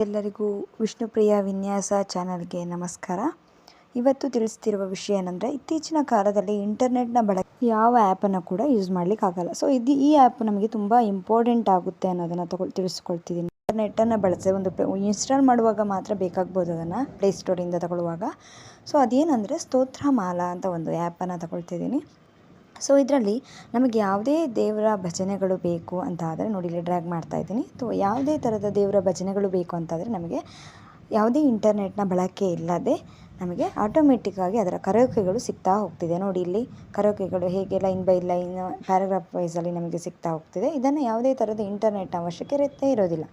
ಎಲ್ಲರಿಗೂ ವಿಷ್ಣುಪ್ರಿಯ ವಿನ್ಯಾಸ ಚಾನಲ್ಗೆ ನಮಸ್ಕಾರ. ಇವತ್ತು ತಿಳಿಸ್ತಿರುವ ವಿಷಯ ಏನಂದರೆ, ಇತ್ತೀಚಿನ ಕಾಲದಲ್ಲಿ ಇಂಟರ್ನೆಟ್ನ ಬಳಕೆ ಯಾವ ಆ್ಯಪನ್ನು ಕೂಡ ಯೂಸ್ ಮಾಡಲಿಕ್ಕಾಗಲ್ಲ. ಸೊ, ಇದು ಈ ಆ್ಯಪ್ ನಮಗೆ ತುಂಬ ಇಂಪಾರ್ಟೆಂಟ್ ಆಗುತ್ತೆ ಅನ್ನೋದನ್ನು ತಗೊ ತಿಳಿಸ್ಕೊಳ್ತಿದ್ದೀನಿ ಇಂಟರ್ನೆಟ್ಟನ್ನು ಬಳಸಿ ಒಂದು ಇನ್ಸ್ಟಾಲ್ ಮಾಡುವಾಗ ಮಾತ್ರ ಬೇಕಾಗ್ಬೋದು ಅದನ್ನು ಪ್ಲೇಸ್ಟೋರಿಂದ ತಗೊಳ್ಳುವಾಗ. ಸೊ, ಅದೇನಂದರೆ ಸ್ತೋತ್ರಮಾಲಾ ಅಂತ ಒಂದು ಆ್ಯಪನ್ನು ತಗೊಳ್ತಿದ್ದೀನಿ ಸೊ ಇದರಲ್ಲಿ ನಮಗೆ ಯಾವುದೇ ದೇವರ ಭಜನೆಗಳು ಬೇಕು ಅಂತ ಆದರೆ ನೋಡಿ ಇಲ್ಲಿ ಡ್ರ್ಯಾಗ್ ಮಾಡ್ತಾ ಇದ್ದೀನಿ. ಸೊ ಯಾವುದೇ ಥರದ ದೇವರ ಭಜನೆಗಳು ಬೇಕು ಅಂತಾದರೆ ನಮಗೆ ಯಾವುದೇ ಇಂಟರ್ನೆಟ್ನ ಬಳಕೆ ಇಲ್ಲದೆ ನಮಗೆ ಆಟೋಮೆಟಿಕ್ಕಾಗಿ ಅದರ ಕರೋಕೆಗಳು ಸಿಗ್ತಾ ಹೋಗ್ತಿದೆ. ನೋಡಿ ಇಲ್ಲಿ ಕರೋಕೆಗಳು ಹೇಗೆ ಲೈನ್ ಬೈ ಲೈನ್ ಪ್ಯಾರಾಗ್ರಾಫ್ ವೈಸಲ್ಲಿ ನಮಗೆ ಸಿಗ್ತಾ ಹೋಗ್ತಿದೆ. ಇದನ್ನು ಯಾವುದೇ ಥರದ ಇಂಟರ್ನೆಟ್ ಅವಶ್ಯಕತೆ ಇರೋದಿಲ್ಲ.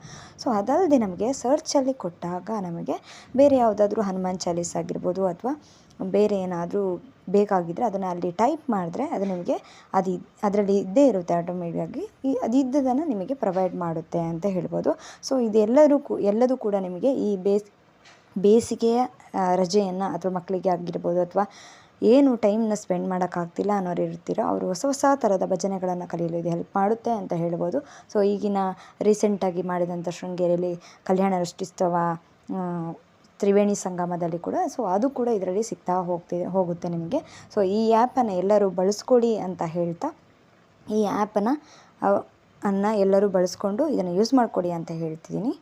ಸೊ ಅದಲ್ಲದೆ ನಮಗೆ ಸರ್ಚಲ್ಲಿ ಕೊಟ್ಟಾಗ ನಮಗೆ ಬೇರೆ ಯಾವುದಾದ್ರೂ ಹನುಮಾನ್ ಚಾಲೀಸ್ ಆಗಿರ್ಬೋದು ಅಥವಾ ಬೇರೆ ಏನಾದರೂ ಬೇಕಾಗಿದ್ದರೆ ಅದನ್ನು ಅಲ್ಲಿ ಟೈಪ್ ಮಾಡಿದ್ರೆ ಅದು ನಿಮಗೆ ಅದು ಅದರಲ್ಲಿ ಇದ್ದೇ ಇರುತ್ತೆ ಆಟೋಮೆಟಿಕ್ಕಾಗಿ ಈ ಅದು ಇದ್ದದನ್ನು ನಿಮಗೆ ಪ್ರೊವೈಡ್ ಮಾಡುತ್ತೆ ಅಂತ ಹೇಳ್ಬೋದು. ಸೊ ಇದೆಲ್ಲರೂ ಕು, ಎಲ್ಲದೂ ಕೂಡ ನಿಮಗೆ ಈ ಬೇಸ್, ಬೇಸಿಗೆಯ ರಜೆಯನ್ನು ಅಥವಾ ಮಕ್ಕಳಿಗೆ ಆಗಿರ್ಬೋದು ಅಥವಾ ಏನು ಟೈಮ್ನ ಸ್ಪೆಂಡ್ ಮಾಡೋಕ್ಕಾಗ್ತಿಲ್ಲ ಅನ್ನೋರು ಇರ್ತೀರೋ ಅವರು ಹೊಸ ಹೊಸ ಥರದ ಭಜನೆಗಳನ್ನು ಕಲಿಯಲು ಇದು ಹೆಲ್ಪ್ ಮಾಡುತ್ತೆ ಅಂತ ಹೇಳ್ಬೋದು. ಸೊ, ಈಗಿನ ರೀಸೆಂಟಾಗಿ ಮಾಡಿದಂಥ ಶೃಂಗೇರಿಯಲ್ಲಿ ಕಲ್ಯಾಣ ರಷ್ಟಿಸ್ತವ ತ್ರಿವೇಣಿ ಸಂಗಮದಲ್ಲಿ ಕೂಡ, ಸೊ, ಅದು ಕೂಡ ಇದರಲ್ಲಿ ಸಿಗ್ತಾ ಹೋಗ್ತಿದೆ, ಹೋಗುತ್ತೆ ನಿಮಗೆ. ಸೊ, ಈ ಆ್ಯಪನ್ನು ಎಲ್ಲರೂ ಬಳಸ್ಕೊಡಿ ಅಂತ ಹೇಳ್ತಾ, ಈ ಆ್ಯಪನ್ನು ಅನ್ನು ಎಲ್ಲರೂ ಬಳಸ್ಕೊಂಡು ಇದನ್ನು ಯೂಸ್ ಮಾಡಿಕೊಡಿ ಅಂತ ಹೇಳ್ತಿದ್ದೀನಿ.